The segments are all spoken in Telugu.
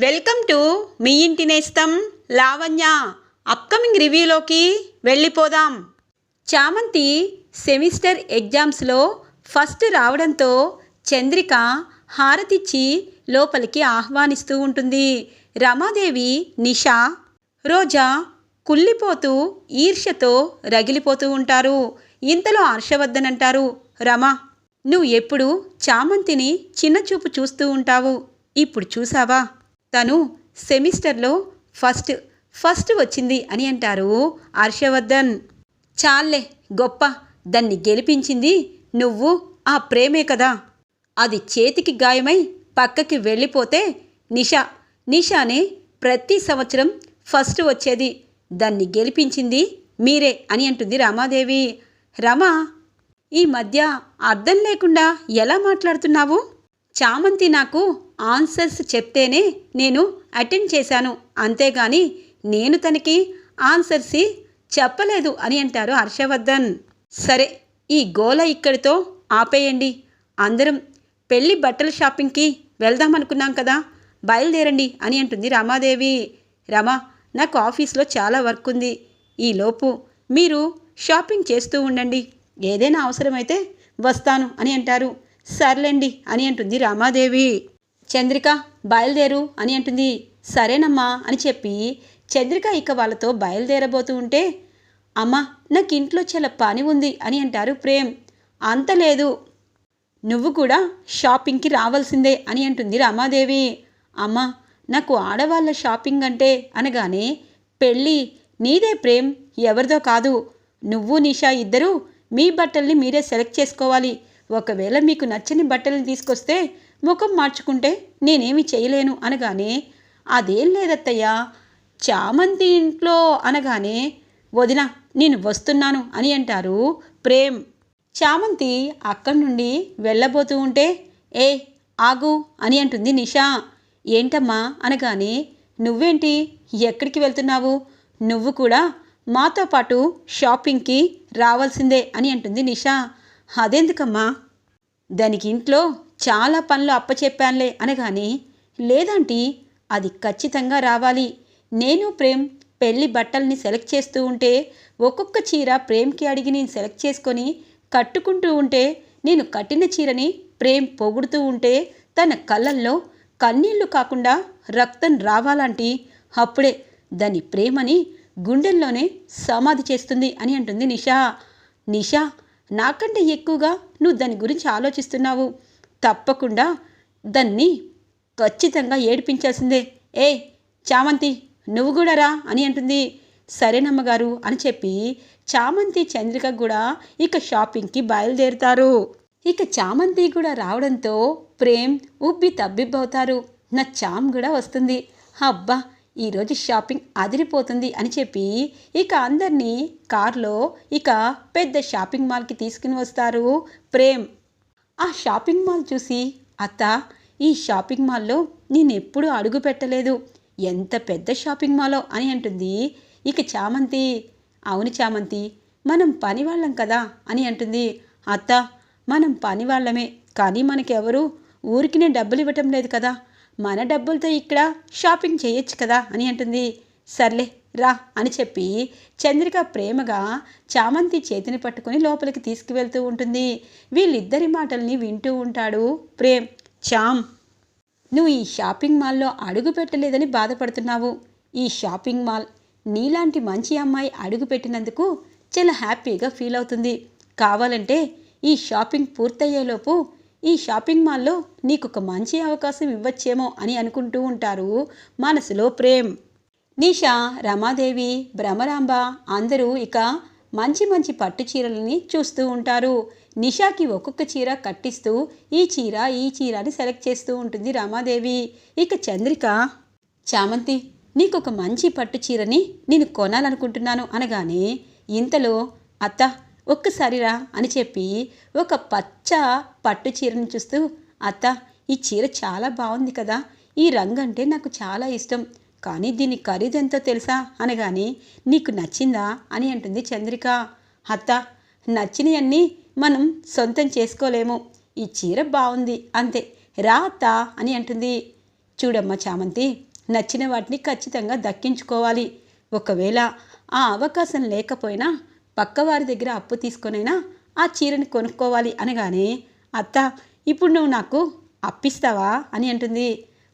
వెల్కమ్ టు మీ ఇంటి నేస్తం లావణ్య. అప్కమింగ్ రివ్యూలోకి వెళ్ళిపోదాం. చామంతి సెమిస్టర్ ఎగ్జామ్స్లో ఫస్ట్ రావడంతో చంద్రిక హారతిచ్చి లోపలికి ఆహ్వానిస్తూ ఉంటుంది. రమాదేవి నిషా రోజా కుళ్ళిపోతూ ఈర్ష్యతో రగిలిపోతూ ఉంటారు. ఇంతలో హర్షవర్ధన్ అంటారు రమా నువ్వు ఎప్పుడు చామంతిని చిన్నచూపు చూస్తూ ఉంటావు. ఇప్పుడు చూసావా? తను సెమిస్టర్లో ఫస్ట్ ఫస్ట్ వచ్చింది అని అంటారు హర్షవర్ధన్. చాలే గొప్ప దాన్ని గెలిపించింది నువ్వు ఆ ప్రేమే కదా. అది చేతికి గాయమై పక్కకి వెళ్ళిపోతే నిషా నిషానే ప్రతి సంవత్సరం ఫస్ట్ వచ్చేది దాన్ని గెలిపించింది మీరే అని అంటుంది రమాదేవి. రమా ఈ మధ్య అర్థం లేకుండా ఎలా మాట్లాడుతున్నావు? చామంతి నాకు ఆన్సర్స్ చెప్తేనే నేను అటెండ్ చేశాను. అంతేగాని నేను తనకి ఆన్సర్స్ చెప్పలేదు అని అంటారు హర్షవర్ధన్. సరే ఈ గోల ఇక్కడితో ఆపేయండి. అందరం పెళ్ళి బట్టల షాపింగ్కి వెళ్దాం అనుకున్నాం కదా బయలుదేరండి అని అంటుంది రమాదేవి. రమా నాకు ఆఫీస్లో చాలా వర్క్ ఉంది. ఈలోపు మీరు షాపింగ్ చేస్తూ ఉండండి. ఏదైనా అవసరమైతే వస్తాను అని అంటారు. సర్లేండి అని అంటుంది రామాదేవి. చంద్రిక బయలుదేరు అని అంటుంది. సరేనమ్మా అని చెప్పి చంద్రిక ఇక వాళ్ళతో బయలుదేరబోతూ ఉంటే అమ్మా నాకు ఇంట్లో చాలా పని ఉంది అని అంటారు ప్రేమ్. అంత లేదు. నువ్వు కూడా షాపింగ్కి రావాల్సిందే అని అంటుంది రామాదేవి. అమ్మా నాకు ఆడవాళ్ళ షాపింగ్ అంటే అనగానే పెళ్ళి నీదే ప్రేమ్ ఎవరిదో కాదు. నువ్వు నిషా ఇద్దరూ మీ బట్టల్ని మీరే సెలెక్ట్ చేసుకోవాలి. ఒకవేళ మీకు నచ్చని బట్టలను తీసుకొస్తే ముఖం మార్చుకుంటే నేనేమి చేయలేను అనగానే అదేం లేదత్తయ్యా చామంతి ఇంట్లో అనగానే వదిన నేను వస్తున్నాను అని అంటారు ప్రేమ్. చామంతి అక్కడి నుండి వెళ్ళబోతూ ఉంటే ఏ ఆగు అని అంటుంది నిషా. ఏంటమ్మా? అనగానే నువ్వేంటి? ఎక్కడికి వెళ్తున్నావు? నువ్వు కూడా మాతో పాటు షాపింగ్కి రావాల్సిందే అని అంటుంది నిషా. అదెందుకమ్మా? దానికి ఇంట్లో చాలా పనులు అప్పచెప్పానులే అనగానే లేదంటీ అది ఖచ్చితంగా రావాలి. నేను ప్రేమ్ పెళ్ళి బట్టల్ని సెలెక్ట్ చేస్తూ ఉంటే ఒక్కొక్క చీర ప్రేమ్కి అడిగి నేను సెలెక్ట్ చేసుకొని కట్టుకుంటూ ఉంటే నేను కట్టిన చీరని ప్రేమ్ పొగుడుతూ ఉంటే తన కళ్ళల్లో కన్నీళ్ళు కాకుండా రక్తం రావాలంటి. అప్పుడే దాని ప్రేమని గుండెల్లోనే సమాధి చేస్తుంది అని అంటుంది నిషా. నిషా నాకంటే ఎక్కువగా నువ్వు దాని గురించి ఆలోచిస్తున్నావు. తప్పకుండా దాన్ని ఖచ్చితంగా ఏడిపించాల్సిందే. ఏ చామంతి నువ్వు కూడా రా అని అంటుంది. సరేనమ్మగారు అని చెప్పి చామంతి చంద్రిక కూడా ఇక షాపింగ్కి బయలుదేరుతారు. ఇక చామంతి కూడా రావడంతో ప్రేమ్ ఉబ్బి తబ్బిబ్బవుతారు. నా చామ్ కూడా వస్తుంది. అబ్బా ఈరోజు షాపింగ్ అదిరిపోతుంది అని చెప్పి ఇక అందరినీ కార్లో ఇక పెద్ద షాపింగ్ మాల్కి తీసుకుని వస్తారు. ప్రేమ్. ఆ షాపింగ్ మాల్ చూసి అత్త ఈ షాపింగ్ మాల్లో నేను ఎప్పుడూ అడుగు పెట్టలేదు. ఎంత పెద్ద షాపింగ్ మాలో అని అంటుంది. ఇక చామంతి అవును చామంతి మనం పని వాళ్ళం కదా అని అంటుంది. అత్త మనం పని వాళ్ళమే కానీ మనకెవరు ఊరికినే డబ్బులు ఇవ్వటం లేదు కదా. మన డబ్బులతో ఇక్కడ షాపింగ్ చేయొచ్చు కదా అని అంటుంది. సర్లే రా అని చెప్పి చంద్రిక ప్రేమగా చామంతి చేతిని పట్టుకొని లోపలికి తీసుకువెళ్తూ ఉంటుంది. వీళ్ళిద్దరి మాటల్ని వింటూ ఉంటాడు ప్రేమ్. చామ్ నువ్వు ఈ షాపింగ్ మాల్లో అడుగు పెట్టలేదని బాధపడుతున్నావు. ఈ షాపింగ్ మాల్ నీలాంటి మంచి అమ్మాయి అడుగు పెట్టినందుకు చాలా హ్యాపీగా ఫీల్ అవుతుంది. కావాలంటే ఈ షాపింగ్ పూర్తయ్యేలోపు ఈ షాపింగ్ మాల్లో నీకు ఒక మంచి అవకాశం ఇవ్వచ్చేమో అని అనుకుంటూ ఉంటారు మనసులో ప్రేమ్. నిషా రమాదేవి భ్రమరాంబ అందరూ ఇక మంచి మంచి పట్టు చీరలని చూస్తూ ఉంటారు. నిషాకి ఒక్కొక్క చీర కట్టిస్తూ ఈ చీర ఈ చీర అని సెలెక్ట్ చేస్తూ ఉంటుంది రమాదేవి. ఇక చంద్రిక చామంతి నీకు ఒక మంచి పట్టు చీరని నేను కొనాలనుకుంటున్నాను అనగానే ఇంతలో అత్త ఒక్కసారిరా అని చెప్పి ఒక పచ్చ పట్టు చీరను చూస్తూ అత్త ఈ చీర చాలా బాగుంది కదా. ఈ రంగు అంటే నాకు చాలా ఇష్టం. కానీ దీని ఖరీదెంతో తెలుసా? అనగాని నీకు నచ్చిందా? అని అంటుంది చంద్రిక. అత్త నచ్చినవన్నీ మనం సొంతం చేసుకోలేము. ఈ చీర బాగుంది అంతే. రా అత్త అని అంటుంది. చూడమ్మా చామంతి నచ్చిన వాటిని ఖచ్చితంగా దక్కించుకోవాలి. ఒకవేళ ఆ అవకాశం లేకపోయినా పక్కవారి దగ్గర అప్పు తీసుకొనైనా ఆ చీరని కొనుక్కోవాలి అనగానే అత్త ఇప్పుడు నువ్వు నాకు అప్పిస్తావా? అని అంటుంది.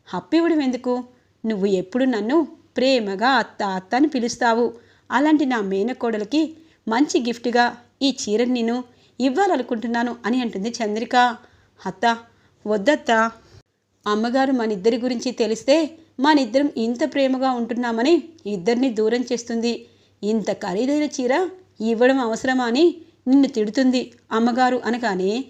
అప్పివ్వడం ఎందుకు? నువ్వు ఎప్పుడు నన్ను ప్రేమగా అత్త అత్త అని పిలుస్తావు. అలాంటి నా మేనకోడలకి మంచి గిఫ్ట్గా ఈ చీరని నేను ఇవ్వాలనుకుంటున్నాను అని అంటుంది చంద్రిక. అత్త వద్దత్తా. అమ్మగారు మనిద్దరి గురించి తెలిస్తే మనిద్దరం ఇంత ప్రేమగా ఉంటున్నామని ఇద్దరిని దూరం చేస్తుంది. ఇంత ఖరీదైన చీర ఇవ్వడం అవసరమా అని నిన్ను తిడుతుంది అమ్మగారు అనగానే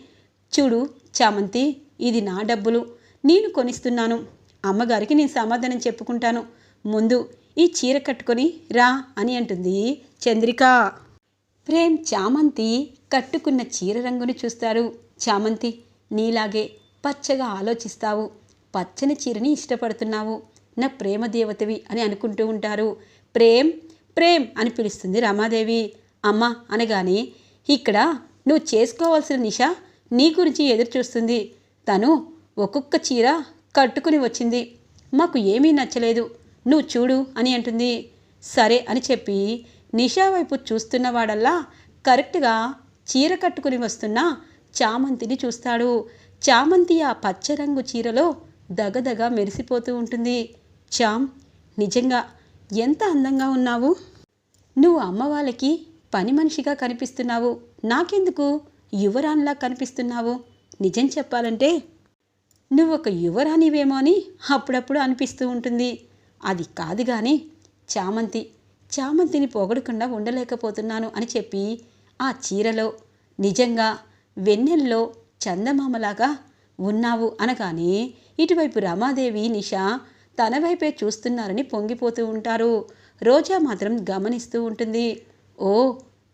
చూడు చామంతి ఇది నా డబ్బులు నేను కొనిస్తున్నాను. అమ్మగారికి నేను సమాధానం చెప్పుకుంటాను. ముందు ఈ చీర కట్టుకొని రా అని అంటుంది చంద్రిక. ప్రేమ్ చామంతి కట్టుకున్న చీర రంగును చూస్తారు. చామంతి నీలాగే పచ్చగా ఆలోచిస్తావు. పచ్చని చీరని ఇష్టపడుతున్నావు. నా ప్రేమ దేవతవి అని అనుకుంటూ ఉంటారు. ప్రేమ్ ప్రేమ్ అని పిలుస్తుంది రమాదేవి. అమ్మ అనగానే ఇక్కడ నువ్వు చేసుకోవాల్సిన నిష నీ గురించి ఎదురు చూస్తుంది. తను ఒక్కొక్క చీర కట్టుకుని వచ్చింది. మాకు ఏమీ నచ్చలేదు. నువ్వు చూడు అని అంటుంది. సరే అని చెప్పి నిషా వైపు చూస్తున్నవాడల్లా కరెక్ట్గా చీర కట్టుకుని వస్తున్న చామంతిని చూస్తాడు. చామంతి ఆ పచ్చరంగు చీరలో దగదగ మెరిసిపోతూ ఉంటుంది. చామ్ నిజంగా ఎంత అందంగా ఉన్నావు? నువ్వు అమ్మ వాళ్ళకి పని మనిషిగా కనిపిస్తున్నావు. నాకెందుకు? యువరాణిలా కనిపిస్తున్నావు. నిజం చెప్పాలంటే నువ్వు ఒక యువరాణివేమో అని అప్పుడప్పుడు అనిపిస్తూ ఉంటుంది. అది కాదు కానీ చామంతి. చామంతిని పొగడకుండా ఉండలేకపోతున్నాను అని చెప్పి ఆ చీరలో నిజంగా వెన్నెల్లో చందమామలాగా ఉన్నావు అనగానే ఇటువైపు రమాదేవి నిషా తన వైపే చూస్తున్నారని పొంగిపోతూ ఉంటారు. రోజా మాత్రం గమనిస్తూ ఉంటుంది. ఓ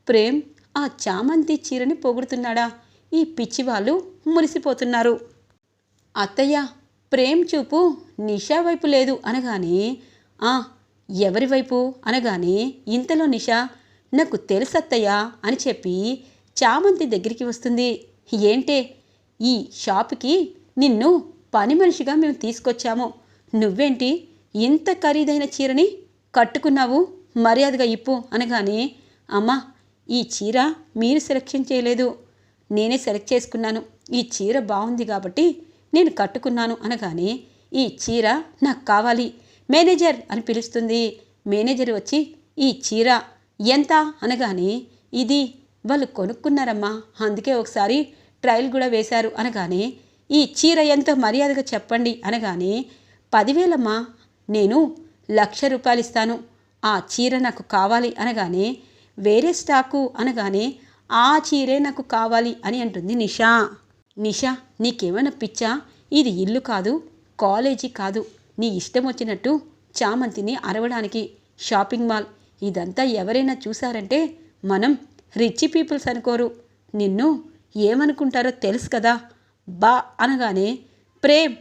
ప్రేమ్ ఆ చామంతి చీరని పొగుడుతున్నాడా? ఈ పిచ్చి వాళ్ళు మురిసిపోతున్నారు. అత్తయ్య ప్రేమ్ చూపు నిషా వైపు లేదు అనగానే ఆ ఎవరి వైపు? అనగానే ఇంతలో నిషా నాకు తెలుసత్తయ్యా అని చెప్పి చామంతి దగ్గరికి వస్తుంది. ఏంటే? ఈ షాపుకి నిన్ను పని మనిషిగా మేము తీసుకొచ్చాము. నువ్వేంటి ఇంత ఖరీదైన చీరని కట్టుకున్నావు? మర్యాదగా ఇప్పు అనగానే అమ్మా ఈ చీర మీరు సెలెక్షన్ చేయలేదు. నేనే సెలెక్ట్ చేసుకున్నాను. ఈ చీర బాగుంది కాబట్టి నేను కట్టుకున్నాను అనగానే ఈ చీర నాకు కావాలి. మేనేజర్ అని పిలుస్తుంది. మేనేజర్ వచ్చి ఈ చీర ఎంత? అనగానే ఇది వాళ్ళు కొనుక్కున్నారమ్మా. అందుకే ఒకసారి ట్రయల్ కూడా వేశారు. అనగానే ఈ చీర ఎంతో? మర్యాదగా చెప్పండి. అనగానే పదివేలమ్మా. నేను లక్ష రూపాయలు ఇస్తాను. ఆ చీర నాకు కావాలి. అనగానే వేరే స్టాకు అనగానే ఆ చీరే నాకు కావాలి అని అంటుంది నిషా. నిషా నీకేమైనా పిచ్చా? ఇది ఇల్లు కాదు కాలేజీ కాదు. నీ ఇష్టం వచ్చినట్టు చామంతిని అరవడానికి షాపింగ్ మాల్. ఇదంతా ఎవరైనా చూసారంటే మనం రిచ్ పీపుల్స్ అనుకోరు. నిన్ను ఏమనుకుంటారో తెలుసు కదా. బా అనగానే ప్రేమ్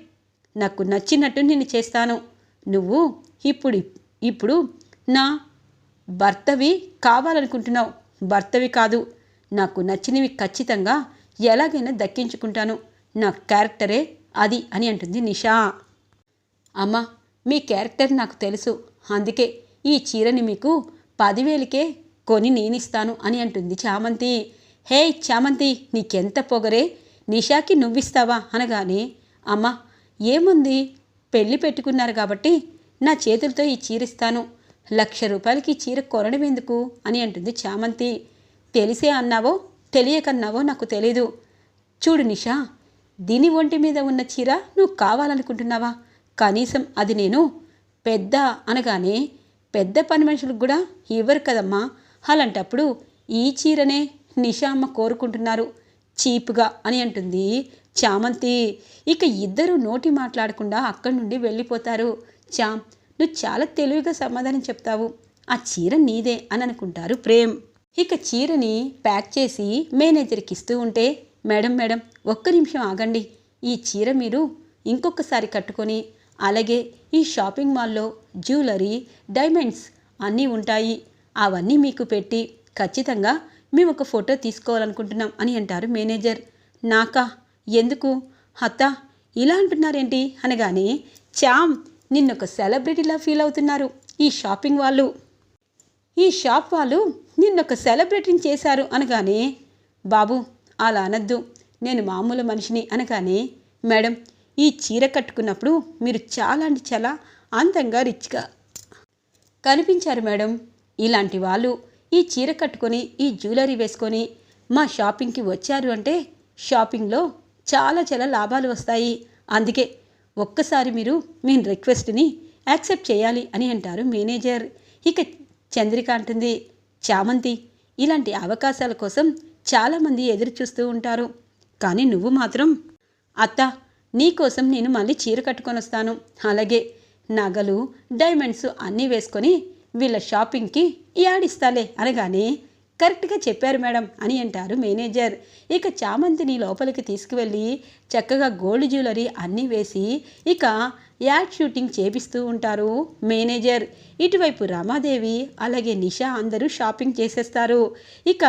నాకు నచ్చినట్టు నిన్ను చేస్తాను. నువ్వు ఇప్పుడు ఇప్పుడు నా భర్తవి కావాలనుకుంటున్నావు. భర్తవి కాదు. నాకు నచ్చినవి ఖచ్చితంగా ఎలాగైనా దక్కించుకుంటాను. నా క్యారెక్టరే అది అని అంటుంది నిషా. అమ్మ మీ క్యారెక్టర్ నాకు తెలుసు. అందుకే ఈ చీరని మీకు పదివేలకే కొని నేనిస్తాను అని అంటుంది చామంతి. హే చామంతి నీకెంత పొగరే? నిషాకి నువ్విస్తావా? అనగానే అమ్మ ఏముంది? పెళ్ళి పెట్టుకున్నారు కాబట్టి నా చేతులతో ఈ చీరిస్తాను లక్ష రూపాయలకి చీర కొనడం ఎందుకు అని అంటుంది చామంతి. తెలిసే అన్నావో? తెలియకన్నావో నాకు తెలీదు. చూడు నిషా దీని ఒంటి మీద ఉన్న చీర నువ్వు కావాలనుకుంటున్నావా? కనీసం అది నేను పెద్ద అనగానే పెద్ద పని మనుషులకు కూడా ఇవ్వరు కదమ్మా. అలాంటప్పుడు ఈ చీరనే నిషా అమ్మ కోరుకుంటున్నారు. చీప్గా అని అంటుంది చామంతి. ఇక ఇద్దరు నోటి మాట్లాడకుండా అక్కడి నుండి వెళ్ళిపోతారు. చామ్ నువ్వు చాలా తెలివిగా సమాధానం చెప్తావు. ఆ చీర నీదే అని అనుకుంటారు ప్రేమ్. ఇక చీరని ప్యాక్ చేసి మేనేజర్కి ఇస్తూ ఉంటే మేడం మేడం ఒక్క నిమిషం ఆగండి. ఈ చీర మీరు ఇంకొకసారి కట్టుకొని అలాగే ఈ షాపింగ్ మాల్లో జ్యువెలరీ డైమండ్స్ అన్నీ ఉంటాయి. అవన్నీ మీకు పెట్టి ఖచ్చితంగా మేము ఒక ఫోటో తీసుకోవాలనుకుంటున్నాం అని అంటారు మేనేజర్. నాకా? ఎందుకు? హత్తా ఇలా అంటున్నారేంటి? అనగానే చామ్ నిన్నొక సెలబ్రిటీలా ఫీల్ అవుతున్నారు ఈ షాపింగ్ వాళ్ళు. ఈ షాప్ వాళ్ళు నిన్నొక సెలబ్రిటీని చేశారు అనగానే బాబు అలా అనద్దు. నేను మామూలు మనిషిని అనగానే మేడం ఈ చీర కట్టుకున్నప్పుడు మీరు చాలా అంటే చాలా అందంగా రిచ్గా కనిపించారు మేడం. ఇలాంటి వాళ్ళు ఈ చీర కట్టుకొని ఈ జ్యువెలరీ వేసుకొని మా షాపింగ్కి వచ్చారు అంటే షాపింగ్లో చాలా చాలా లాభాలు వస్తాయి. అందుకే ఒక్కసారి మీరు మీ రిక్వెస్ట్ని యాక్సెప్ట్ చేయాలి అని అంటారు మేనేజర్. ఇక చంద్రిక అంటుంది చామంతి ఇలాంటి అవకాశాల కోసం చాలామంది ఎదురు చూస్తూ ఉంటారు. కానీ నువ్వు మాత్రం అత్త నీకోసం నేను మళ్ళీ చీర కట్టుకొని వస్తాను. అలాగే నగలు డైమండ్స్ అన్నీ వేసుకొని వీళ్ళ షాపింగ్కి యాడిస్తాలే అనగానే కరెక్ట్గా చెప్పారు మేడం అని అంటారు మేనేజర్. ఇక చామంతిని లోపలికి తీసుకువెళ్ళి చక్కగా గోల్డ్ జ్యువెలరీ అన్నీ వేసి ఇక యాడ్ షూటింగ్ చేపిస్తూ ఉంటారు మేనేజర్. ఇటువైపు రమాదేవి అలాగే నిషా అందరూ షాపింగ్ చేసేస్తారు. ఇక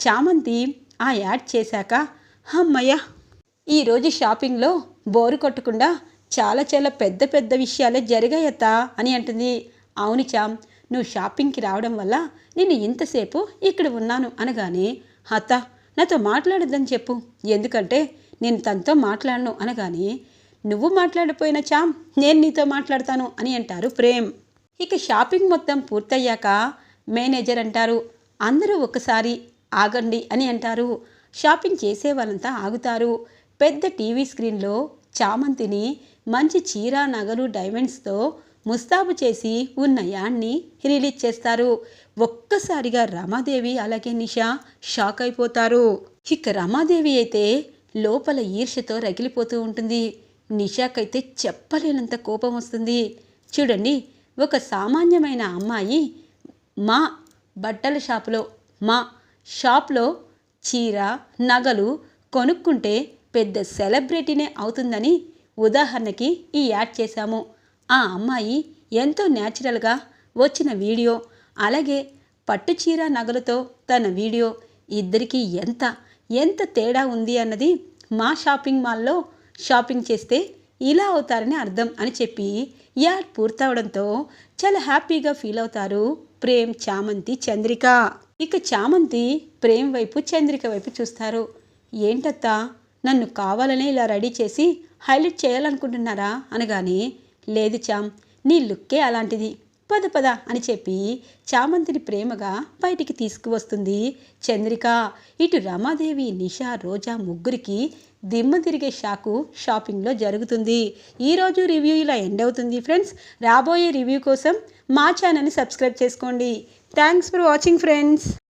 చామంతి ఆ యాడ్ చేశాక అమ్మయ్య! ఈరోజు షాపింగ్లో బోరు కొట్టకుండా చాలా చాలా పెద్ద పెద్ద విషయాలే జరిగాయత అని అంటుంది. అవును చామ్ నువ్వు షాపింగ్కి రావడం వల్ల నేను ఇంతసేపు ఇక్కడ ఉన్నాను అనగానే అత్త నాతో మాట్లాడొద్దని చెప్పు. ఎందుకంటే నేను తనతో మాట్లాడను అనగానే నువ్వు మాట్లాడిపోయిన చామ్ నేను నీతో మాట్లాడతాను అని అంటారు ప్రేమ్. ఇక షాపింగ్ మొత్తం పూర్తయ్యాక మేనేజర్ అంటారు అందరూ ఒకసారి ఆగండి అని అంటారు. షాపింగ్ చేసే వాళ్ళంతా ఆగుతారు. పెద్ద టీవీ స్క్రీన్లో చామంతిని మంచి చీర నగలు డైమండ్స్తో ముస్తాబు చేసి ఉన్న యాడ్ని రిలీజ్ చేస్తారు ఒక్కసారిగా రమాదేవి అలాగే నిషా షాక్ అయిపోతారు. ఇక రమాదేవి అయితే లోపల ఈర్ష్యతో రగిలిపోతూ ఉంటుంది. నిషాకైతే చెప్పలేనంత కోపం వస్తుంది. చూడండి ఒక సామాన్యమైన అమ్మాయి మా బట్టల షాపులో మా షాప్లో చీర నగలు కొనుక్కుంటే పెద్ద సెలబ్రిటీనే అవుతుందని ఉదాహరణకి ఈ యాడ్ చేశాము. ఆ అమ్మాయి ఎంతో న్యాచురల్గా వచ్చిన వీడియో అలాగే పట్టుచీర నగలతో తన వీడియో ఇద్దరికీ ఎంత ఎంత తేడా ఉంది అన్నది మా షాపింగ్ మాల్లో షాపింగ్ చేస్తే ఇలా అవుతారని అర్థం అని చెప్పి యాడ్ పూర్తవడంతో చాలా హ్యాపీగా ఫీల్ అవుతారు ప్రేమ్ చామంతి చంద్రిక. ఇక చామంతి ప్రేమ్ వైపు చంద్రిక వైపు చూస్తారు. ఏంటత్తా నన్ను కావాలనే ఇలా రెడీ చేసి హైలైట్ చేయాలనుకుంటున్నారా అనగానే లేదు చామ్ నీ లుక్కే అలాంటిది. పద పద అని చెప్పి చామంతిని ప్రేమగా బయటికి తీసుకువస్తుంది చంద్రిక. ఇటు రమాదేవి నిషా రోజా ముగ్గురికి దిమ్మ తిరిగే షాకు షాపింగ్లో జరుగుతుంది. ఈరోజు రివ్యూ ఇలా ఎండ్ అవుతుంది ఫ్రెండ్స్. రాబోయే రివ్యూ కోసం మా ఛానల్ని సబ్స్క్రైబ్ చేసుకోండి. Thanks for watching friends.